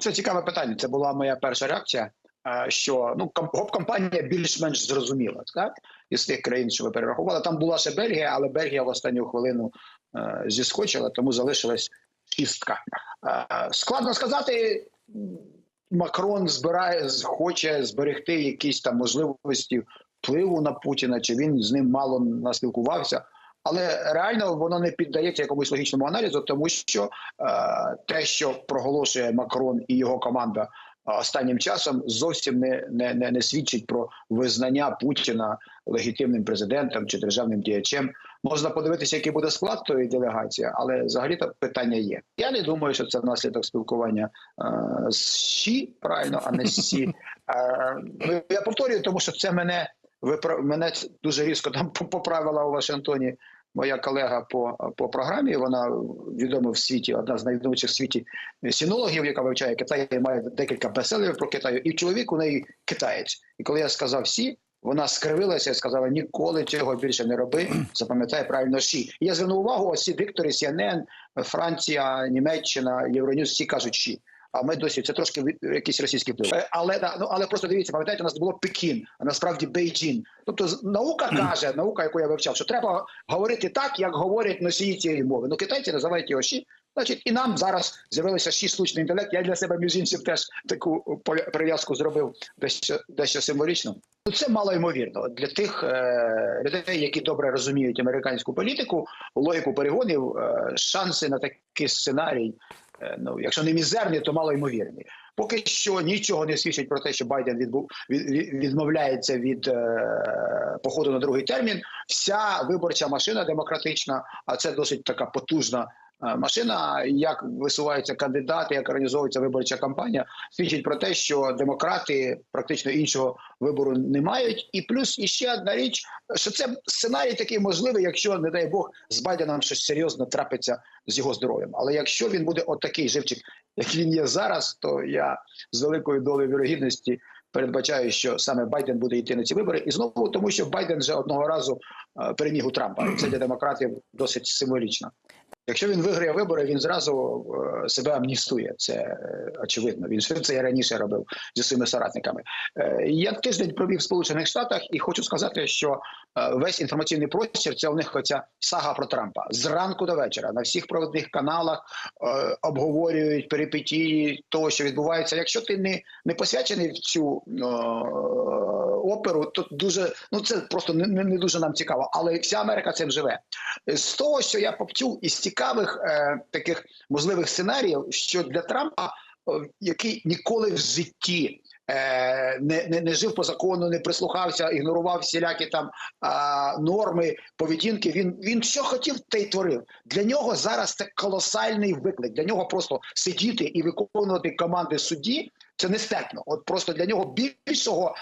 Це цікаве питання. Це була моя перша реакція. е, Що ну ком- гоп-компанія більш-менш зрозуміла, так із тих країн, що ви перерахували. Там була ще Бельгія, але Бельгія в останню хвилину е, зіскочила, тому залишилась шістка. Е, складно сказати. Макрон збирає хоче зберегти якісь там можливості впливу на Путіна, чи він з ним мало наспілкувався. Але реально воно не піддається якомусь логічному аналізу, тому що е, те, що проголошує Макрон і його команда е, останнім часом, зовсім не, не, не, не свідчить про визнання Путіна легітимним президентом чи державним діячем. Можна подивитися, який буде склад тої делегації, але взагалі то питання є. Я не думаю, що це наслідок спілкування е, з ШІ, правильно, а не з СІ. Е, ну, я повторюю, тому що це мене мене дуже різко там поправила у Вашингтоні моя колега по, по програмі. Вона відома в світі, одна з найвідоміших в світі сінологів, яка вивчає Китай, і має декілька бестселерів про Китай. І чоловік у неї китаєць. І коли я сказав сі. Вона скривилася і сказала: ніколи цього більше не роби. Запам'ятай правильно сі. І я звернув увагу, ось ці диктори CNN, Франція, Німеччина, Євроньюз, всі кажуть сі. А ми досі це трошки якийсь російський вплив. Е, Але ну але просто дивіться, пам'ятаєте, у нас було Пекін, а насправді Бейджін. Тобто наука каже, наука, яку я вивчав, що треба говорити так, як говорять носії цієї мови. Ну китайці називають його ші. Значить, і нам зараз з'явилося шість штучний інтелект. Я для себе між іншим теж таку прив'язку зробив дещо дещо символічно. Ну це мало ймовірно для тих е, людей, які добре розуміють американську політику, логіку перегонів, е, шанси на такий сценарій. Е, Ну, якщо не мізерні, то мало ймовірні. Поки що нічого не свідчить про те, що Байден відбув від, від- відмовляється від е, походу на другий термін. Вся виборча машина демократична, а це досить така потужна машина. Як висуваються кандидати, як організовується виборча кампанія, свідчить про те, що демократи практично іншого вибору не мають. І плюс іще одна річ, що це сценарій такий можливий, якщо не дай Бог з Байденом щось серйозно трапиться з його здоров'ям. Але якщо він буде отакий живчик, як він є зараз, то я з великою долею вірогідності передбачаю, що саме Байден буде йти на ці вибори, і знову тому, що Байден вже одного разу е, переміг у Трампа. Це для демократів досить символічно. Якщо він виграє вибори, він зразу е, себе амністує. Це е, очевидно. Він це і раніше робив зі своїми соратниками. Е, Я тиждень провів в Сполучених Штатах і хочу сказати, що весь інформаційний простір це у них оця сага про Трампа зранку до вечора на всіх провідних каналах обговорюють перипетії того, що відбувається. Якщо ти не, не посвячений в цю оперу, то дуже ну це просто не, не, дуже нам цікаво. Але вся Америка цим живе. З того, що я почув із цікавих е, таких можливих сценаріїв, що для Трампа, е, який ніколи в житті е, не, не, не жив по закону, не прислухався, ігнорував всілякі там а, норми поведінки. Він він що хотів, те й творив. Для нього зараз це колосальний виклик. Для нього просто сидіти і виконувати команди судді. Це нестерпно. От просто для нього більшого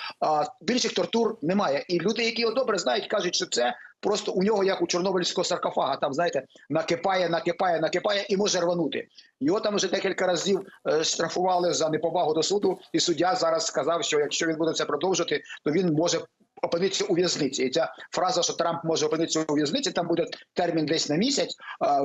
більших тортур немає. І люди, які його добре знають, кажуть, що це просто у нього як у чорнобильського саркофага. Там знаєте, накипає, накипає, накипає і може рванути. Його там вже декілька разів е, штрафували за неповагу до суду, і суддя зараз сказав, що якщо він буде це продовжити, то він може. Опинитися у в'язниці, і ця фраза, що Трамп може опинитися у в'язниці, там буде термін десь на місяць.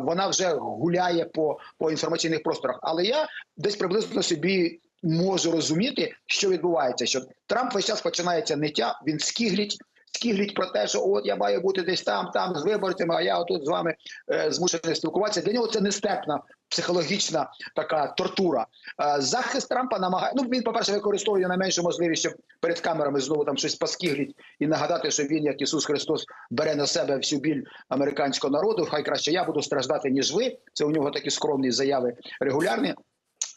Вона вже гуляє по, по інформаційних просторах. Але я десь приблизно собі можу розуміти, що відбувається. Що Трамп весь час починається ниття, він скігліть. Скігліть про те, що от я маю бути десь там, там з виборцями, а я отут з вами е, змушений спілкуватися. Для нього це нестерпна психологічна така тортура. Е, захист Трампа намагає. Ну він, по перше, використовує найменшу можливість, щоб перед камерами знову там щось поскігліть і нагадати, що він, як Ісус Христос, бере на себе всю біль американського народу. Хай краще я буду страждати ніж ви. Це у нього такі скромні заяви регулярні.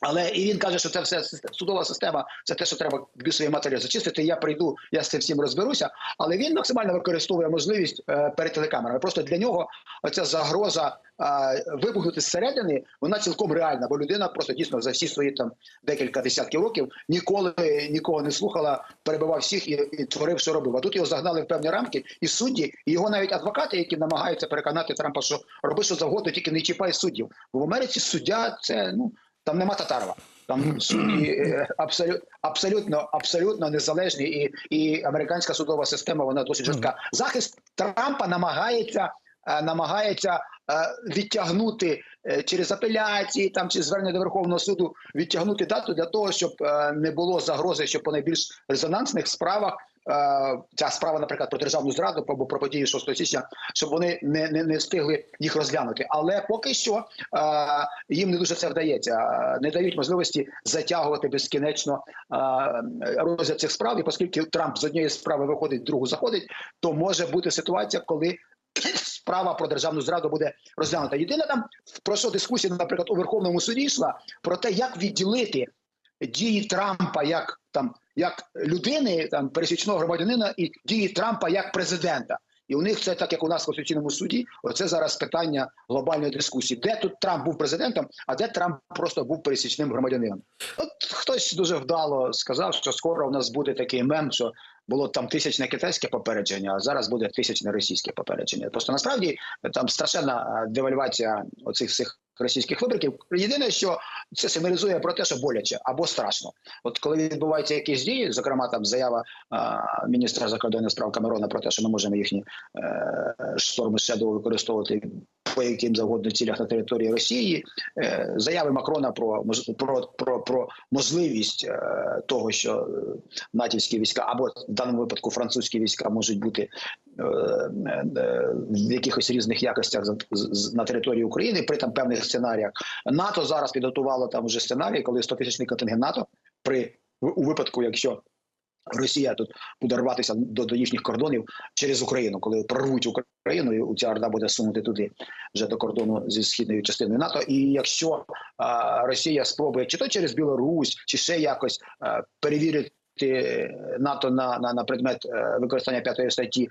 Але і він каже, що це все судова система, це те, що треба свої матері зачистити. Я прийду, я з цим всім розберуся. Але він максимально використовує можливість е, перед телекамерами. Просто для нього оця загроза е, вибухнути зсередини, вона цілком реальна, бо людина просто дійсно за всі свої там декілька десятків років ніколи нікого не слухала, перебивав всіх і, і творив, що робив. А тут його загнали в певні рамки, і судді, і його навіть адвокати, які намагаються переконати Трампа, що роби що завгодно, тільки не чіпай суддів. В Америці суддя це ну. Там нема Татарова. Там судді е, абсолютно абсолютно абсолютно незалежні, і і американська судова система вона досить жорстка. Захист Трампа намагається е, намагається відтягнути е, через апеляції, там чи звернення до Верховного суду, відтягнути дату для того, щоб не було загрози, що по найбільш резонансних справах. Е, Ця справа, наприклад, про державну зраду або про події 6 січня, щоб вони не, не, не встигли їх розглянути. Але поки що е, їм не дуже це вдається. Не дають можливості затягувати безкінечно е, розгляд цих справ. І оскільки Трамп з однієї справи виходить, другу заходить, то може бути ситуація, коли справа про державну зраду буде розглянута. Єдине там про що дискусія, наприклад, у Верховному суді йшла про те, як відділити дії Трампа як там як людини, там пересічного громадянина, і дії Трампа як президента. І у них це так, як у нас в конституційному суді. Оце зараз питання глобальної дискусії. Де тут Трамп був президентом, а де Трамп просто був пересічним громадянином? От хтось дуже вдало сказав, що скоро у нас буде такий мем, що було там тисячне китайське попередження, а зараз буде тисячне російське попередження. Просто насправді там страшенна е, девальвація оцих всіх російських виборів. Єдине, що це сигналізує про те, що боляче або страшно. От коли відбуваються якісь дії, зокрема там заява а, міністра закордонних справ Камерона про те, що ми можемо їхні е, шторми ще використовувати по яким завгодно цілях на території Росії, е, заяви Макрона про про, про, про можливість е, того, що е, натівські війська або в даному випадку французькі війська можуть бути в якихось різних якостях на території України при там певних сценаріях. НАТО зараз підготувало там вже сценарій, коли 100 тисячний контингент НАТО при у випадку, якщо Росія тут буде рватися до, до їхніх кордонів через Україну, коли прорвуть Україну, і ця орда буде сунути туди вже до кордону зі східною частиною НАТО. І якщо а, Росія спробує чи то через Білорусь, чи ще якось а, перевірити НАТО на, на, на предмет е, використання п'ятої статті.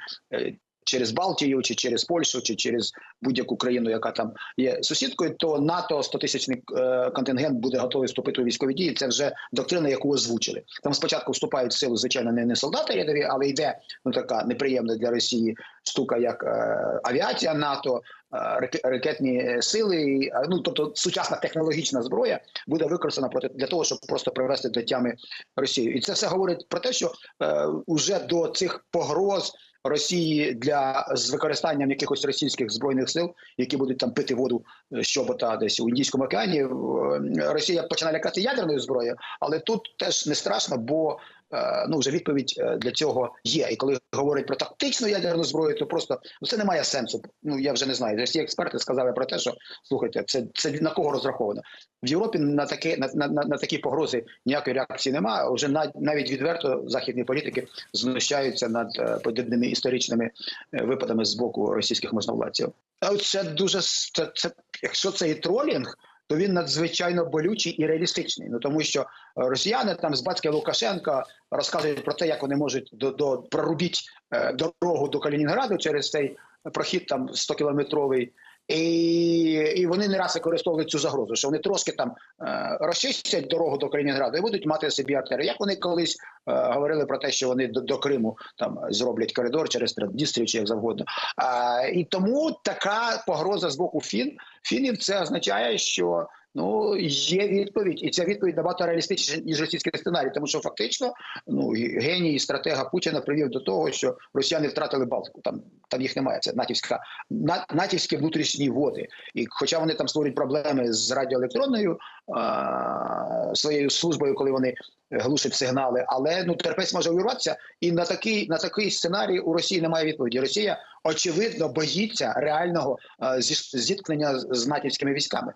Через Балтію, чи через Польщу, чи через будь-яку країну, яка там є сусідкою, то НАТО 100-тисячний е, контингент буде готовий вступити у військові дії. Це вже доктрина, яку озвучили. Там спочатку вступають в силу, звичайно, не, не солдати рядові, але йде ну така неприємна для Росії штука, як е, авіація НАТО, е, ракетні сили. е, Ну тобто сучасна технологічна зброя буде використана проти для того, щоб просто привести до тями Росію. І це все говорить про те, що е, уже до цих погроз. Росії для з використанням якихось російських збройних сил, які будуть там пити воду е, щобота десь у Індійському океані. е, Росія починає лякати ядерною зброєю, але тут теж не страшно, бо е, ну вже відповідь е, для цього є. І коли говорять про тактичну ядерну зброю, то просто ну це не має сенсу. Ну я вже не знаю. Всі експерти сказали про те, що слухайте, це це на кого розраховано в Європі. На таке на, на, на, такі погрози ніякої реакції немає. Вже на, навіть відверто західні політики знущаються над е, подібними історичними е, випадами з боку російських можновладців. А це дуже це, це якщо це і тролінг. То він надзвичайно болючий і реалістичний. Ну тому що е, росіяни там з батька Лукашенка розказують про те, як вони можуть до, до прорубіть е, дорогу до Калінінграду через цей прохід там 100 кілометровий. І, і вони не раз використовують цю загрозу, що вони трошки там е, розчистять дорогу до Калінінграду і будуть мати собі артери. Як вони колись е, говорили про те, що вони до, до Криму там зроблять коридор через Традністрію чи як завгодно. Е, і тому така погроза з боку фін фінів це означає, що ну є відповідь, і ця відповідь набагато реалістичніша ніж російський сценарій, тому що фактично ну геній стратега Путіна привів до того, що росіяни втратили Балтику. Там там їх немає. Це натівська на, натівські внутрішні води. І хоча вони там створюють проблеми з радіоелектронною а, своєю службою, коли вони глушать сигнали, але ну терпець може увірватися, і на такий на такий сценарій у Росії немає відповіді. Росія очевидно боїться реального а, зіткнення з- натівськими військами.